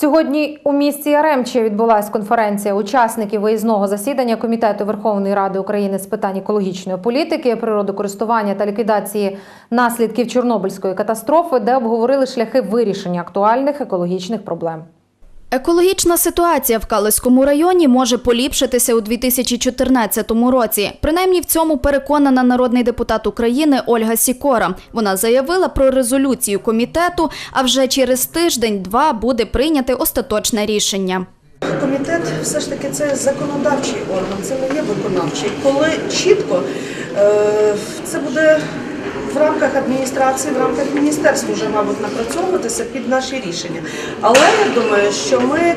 Сьогодні у місті Яремче відбулася конференція учасників виїзного засідання Комітету Верховної Ради України з питань екологічної політики, природокористування та ліквідації наслідків Чорнобильської катастрофи, де обговорили шляхи вирішення актуальних екологічних проблем. Екологічна ситуація в Калиському районі може поліпшитися у 2014 році. Принаймні в цьому переконана народний депутат України Ольга Сікора. Вона заявила про резолюцію комітету, а вже через тиждень-два буде прийняте остаточне рішення. Комітет все ж таки це законодавчий орган, це не є виконавчий. Коли чітко е, це буде в рамках адміністрації, в рамках міністерства вже, мабуть, напрацьовуватися під наші рішення. Але я думаю, що ми е,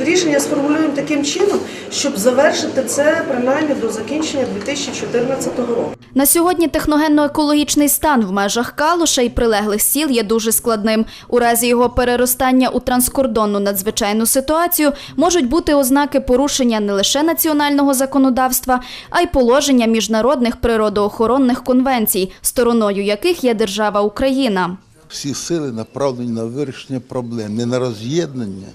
рішення сформулюємо таким чином, щоб завершити це принаймні до закінчення 2014 року. На сьогодні техногенно-екологічний стан в межах Калуша і прилеглих сіл є дуже складним. У разі його переростання у транскордонну надзвичайну ситуацію можуть бути ознаки порушення не лише національного законодавства, а й положення міжнародних природоохоронних конвенцій, стороною яких є держава Україна. всі сили направлені на вирішення проблем, не на роз'єднання,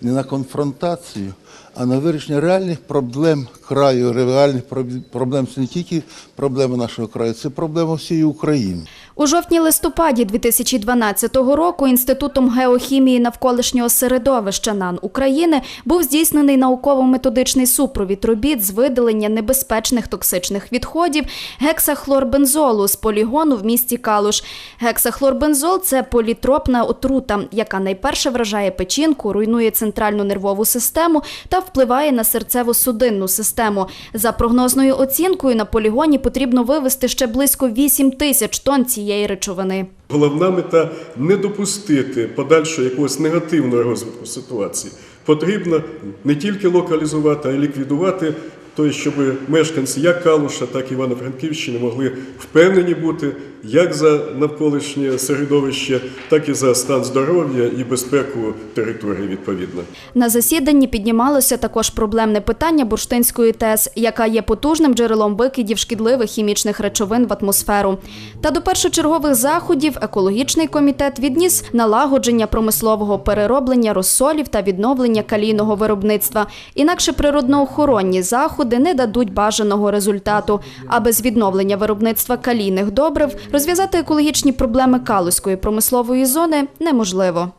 не на конфронтацію, а на вирішення реальних проблем краю, реальних проб- проблем. Це не тільки проблеми нашого краю, це проблема всієї України. У жовтні-листопаді 2012 року Інститутом геохімії навколишнього середовища НАН України був здійснений науково-методичний супровід робіт з видалення небезпечних токсичних відходів гексахлорбензолу з полігону в місті Калуш. Гексахлорбензол – це політропна отрута, яка найперше вражає печінку, руйнує центральну нервову систему та впливає на серцево-судинну систему. За прогнозною оцінкою на полігоні потрібно вивести ще близько 8 тисяч тонн цієї речовини. Головна мета не допустити подальшого якогось негативного розвитку ситуації. Потрібно не тільки локалізувати, а й ліквідувати, то щоб мешканці як Калуша, так і Івано-Франківщини могли впевнені бути як за навколишнє середовище, так і за стан здоров'я і безпеку території відповідно. На засіданні піднімалося також проблемне питання Бурштинської ТЕС, яка є потужним джерелом викидів шкідливих хімічних речовин в атмосферу. Та до першочергових заходів екологічний комітет відніс налагодження промислового перероблення розсолів та відновлення калійного виробництва. Інакше природоохоронні заходи не дадуть бажаного результату. А без відновлення виробництва калійних добрив розв'язати екологічні проблеми Калузької промислової зони неможливо.